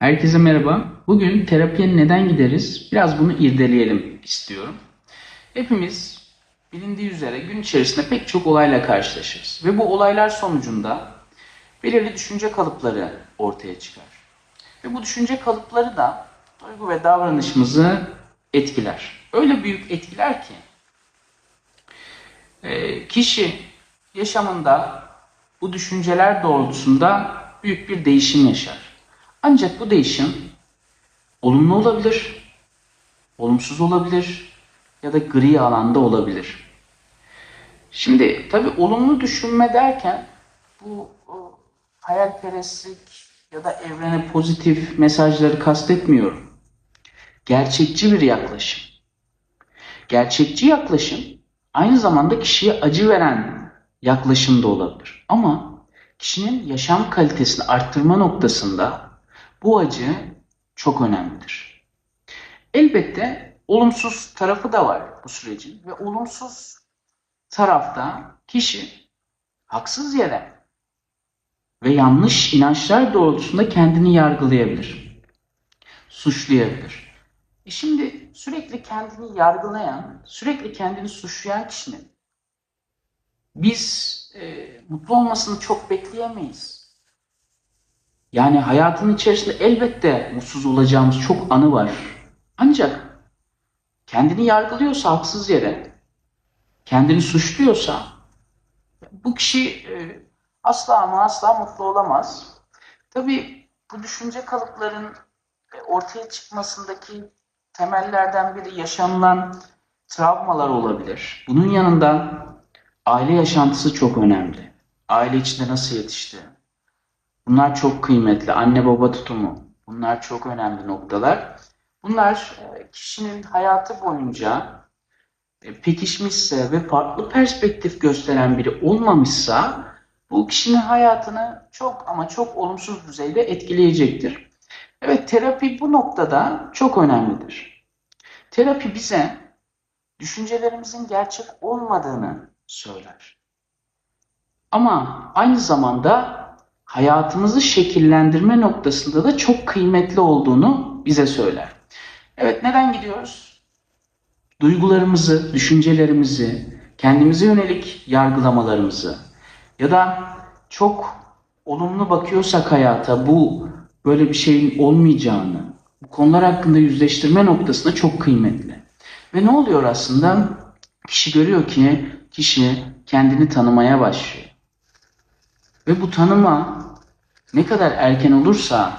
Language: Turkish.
Herkese merhaba. Bugün terapiye neden gideriz? Biraz bunu irdeleyelim istiyorum. Hepimiz bilindiği üzere gün içerisinde pek çok olayla karşılaşırız. Ve bu olaylar sonucunda belirli düşünce kalıpları ortaya çıkar. Ve bu düşünce kalıpları da duygu ve davranışımızı etkiler. Öyle büyük etkiler ki e, kişi yaşamında bu düşünceler doğrultusunda büyük bir değişim yaşar. Ancak bu değişim olumlu olabilir, olumsuz olabilir ya da gri alanda olabilir. Şimdi tabii olumlu düşünme derken bu o, hayalperestlik ya da evrene pozitif mesajları kastetmiyorum. Gerçekçi bir yaklaşım. Gerçekçi yaklaşım aynı zamanda kişiye acı veren yaklaşım da olabilir. Ama kişinin yaşam kalitesini arttırma noktasında bu acı çok önemlidir. Elbette olumsuz tarafı da var bu sürecin ve olumsuz tarafta kişi haksız yere ve yanlış inançlar doğrultusunda kendini yargılayabilir, suçlayabilir. E şimdi sürekli kendini yargılayan, sürekli kendini suçlayan kişinin biz e, mutlu olmasını çok bekleyemeyiz. Yani hayatın içerisinde elbette mutsuz olacağımız çok anı var. Ancak kendini yargılıyorsa haksız yere, kendini suçluyorsa bu kişi e, asla ama asla mutlu olamaz. Tabii bu düşünce kalıpların e, ortaya çıkmasındaki temellerden biri yaşanılan travmalar olabilir. Bunun yanında aile yaşantısı çok önemli. Aile içinde nasıl yetişti? Bunlar çok kıymetli. Anne baba tutumu. Bunlar çok önemli noktalar. Bunlar e, kişinin hayatı boyunca e, pekişmişse ve farklı perspektif gösteren biri olmamışsa bu kişinin hayatını çok ama çok olumsuz düzeyde etkileyecektir. Evet terapi bu noktada çok önemlidir. Terapi bize düşüncelerimizin gerçek olmadığını söyler. Ama aynı zamanda hayatımızı şekillendirme noktasında da çok kıymetli olduğunu bize söyler. Evet neden gidiyoruz? Duygularımızı, düşüncelerimizi, kendimize yönelik yargılamalarımızı ya da çok olumlu bakıyorsak hayata bu böyle bir şeyin olmayacağını, bu konular hakkında yüzleştirme noktasında çok kıymetli. Ve ne oluyor aslında? Kişi görüyor ki kişi kendini tanımaya başlıyor. Ve bu tanıma ne kadar erken olursa